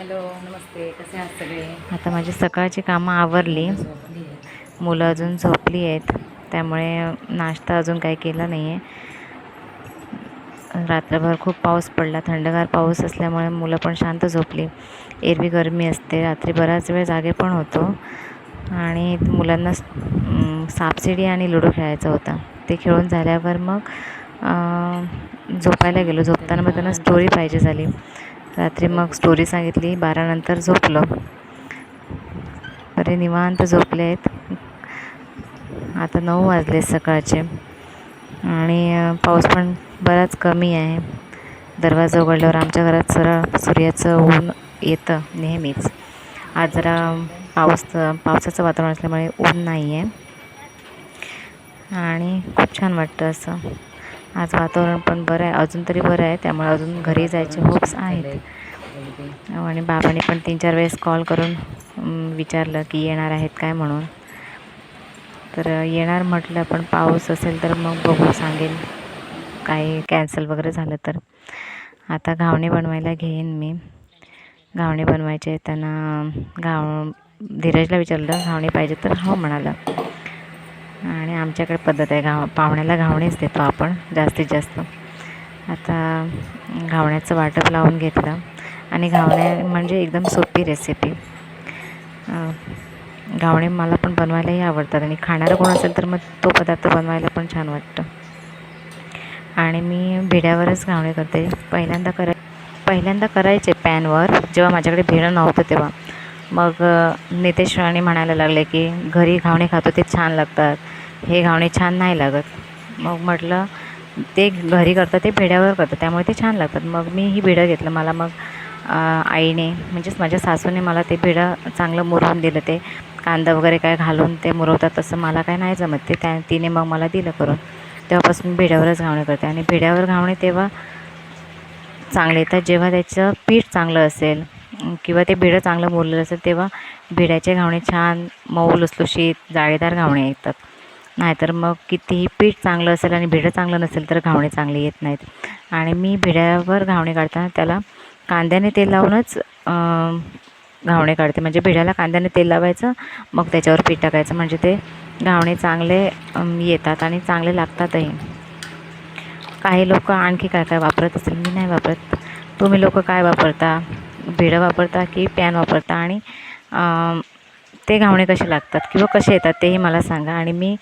Hello नमस्ते. कसे आहात सगळे? आता माझी सकाळची कामं आवरली. मुलं अजून झोपली आहेत. त्यामुळे नाश्ता अजून काही केला नाही आहे रात्रभर खूप पाऊस पडला. थंडगार पाऊस असल्यामुळे मुलं पण शांत झोपली. एरवी गरमी असते. रात्री बराच वेळ जागे पण होतो. आणि मुलांना स- अं, सापशिडी आणि लुडो खेळायचा होता. ते खेळून झाल्यावर मग झोपायला गेलो. झोपताना मग त्यांना स्टोरी पाहिजे झाली. रात्री मग स्टोरी सांगितली बारानंतर झोपलो. बरे निवांत झोपले आहेत. आता नऊ वाजले सकाळचे. आणि पाऊस पण बराच कमी आहे. दरवाजा उघडल्यावर आमच्या घरात सरळ सूर्याचं ऊन येतं नेहमीच. आज जरा पाऊस पावसाचं वातावरण असल्यामुळे ऊन नाही आहे आणि खूप छान वाटतं असं. आज वातावरण पण बरं आहे अजून तरी बरं आहे त्यामुळे अजून घरी जायचे होप्स आहेत. आणि बाबाने पण तीन चार वेळेस कॉल करून विचारलं की येणार आहेत काय म्हणून. तर येणार म्हटलं पण पाऊस असेल तर मग बघू सांगेल काही कॅन्सल वगैरे झालं तर. आता घावणे बनवायला घेईन मी. घावणे बनवायचे त्यांना घाव धीरजला विचारलं घावणे पाहिजे तर हो म्हणाला. आणि आमच्याकडे पद्धत आहे घाव पाहुण्याला घावणेच देतो आपण जास्तीत जास्त. आता घावण्याचं वाटप लावून घेतलं. आणि घावणे म्हणजे एकदम सोपी रेसिपी घावणे मला पण बनवायलाही आवडतात आणि खाणारं कोण असेल तर मग तो पदार्थ बनवायला पण छान वाटतं. आणि मी भिड्यावरच घावणे करते. पहिल्यांदा कराय पहिल्यांदा करायचे पॅनवर जेव्हा माझ्याकडे भिडं नव्हतं तेव्हा. मग नितेश राणे म्हणायला लागले की घरी घावणे खातो ते छान लागतात. हे घावणे छान नाही लागत. मग म्हटलं ते घरी करतात ते भिड्यावर करतात त्यामुळे ते छान लागतात. मग मी ही भिडं घेतलं मला. मग आईने म्हणजेच माझ्या सासूने मला ते भिडं चांगलं मुरवून दिलं. ते कांदा वगैरे काय घालून ते मुरवतात तसं मला काय नाही जमत. ते त्या तिने मग मला दिलं करून. तेव्हापासून भिड्यावरच घावणे करते. आणि भिड्यावर घावणे तेव्हा चांगले येतात. जेव्हा त्याचं पीठ चांगलं असेल किंवा ते भिडं चांगलं मोरलेलं असेल तेव्हा भिड्याचे घावणे छान मऊ लुसलुशीत जाळीदार घावणे येतात. नाहीतर मग कितीही पीठ चांगलं असेल आणि भिडं चांगलं नसेल तर घावणे चांगले येत नाहीत. आणि मी भिड्यावर घावणे काढताना त्याला कांद्याने तेल लावूनच घावणे काढते. म्हणजे भिड्याला कांद्याने तेल लावायचं मग त्याच्यावर पीठ टाकायचं. म्हणजे ते घावणे चांगले येतात आणि चांगले लागतातही. काही लोक आणखी काय काय वापरत असेल? मी नाही वापरत. तुम्ही लोक काय वापरता? भिडं वापरता की पॅन वापरता आणि ते घावणे कसे लागतात किंवा कसे येतात तेही मला सांगा आणि मी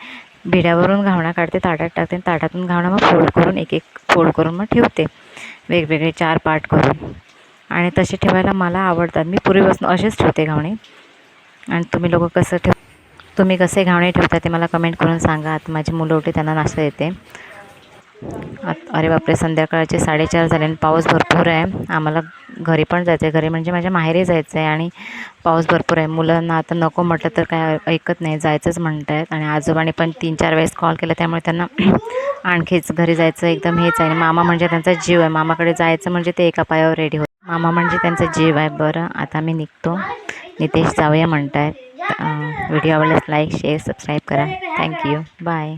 भिड्यावरून घावणा काढते ताटात टाकते आणि ताटातून घावणा मग फोल्ड करून एक एक फोल्ड करून मग ठेवते. वेगवेगळे चार पार्ट करून. आणि तसे ठेवायला मला आवडतात. मी पूर्वीपासून असेच ठेवते घावणे. आणि तुम्ही लोक कसं ठेव तुम्ही कसे घावणे ठेवता ते मला कमेंट करून सांगा. आता माझी मुलं उठी त्यांना नाश्ता देते. अरे बापरे संध्याकाळचे साडेचार झाले आणि पाऊस भरपूर आहे. आम्हाला घरी पण जायचं आहे घरी म्हणजे माझ्या माहेरी जायचं आहे आणि पाऊस भरपूर आहे. मुलांना आता नको म्हटलं तर काय ऐकत नाही. जायचंच म्हणत आहेत आणि आजोबाने पण तीन चार वेळेस कॉल केला. त्यामुळे त्यांना आणखीच घरी जायचं एकदम हेच आहे. आणि मामा म्हणजे त्यांचा जीव आहे. मामाकडे जायचं म्हणजे ते एका पायावर रेडी होतं. मामा म्हणजे त्यांचा जीव आहे. बरं आता मी निघतो. नितेश जाऊया म्हणत आहेत व्हिडिओ आवडल्यास लाईक शेअर सबस्क्राईब करा. Thank you bye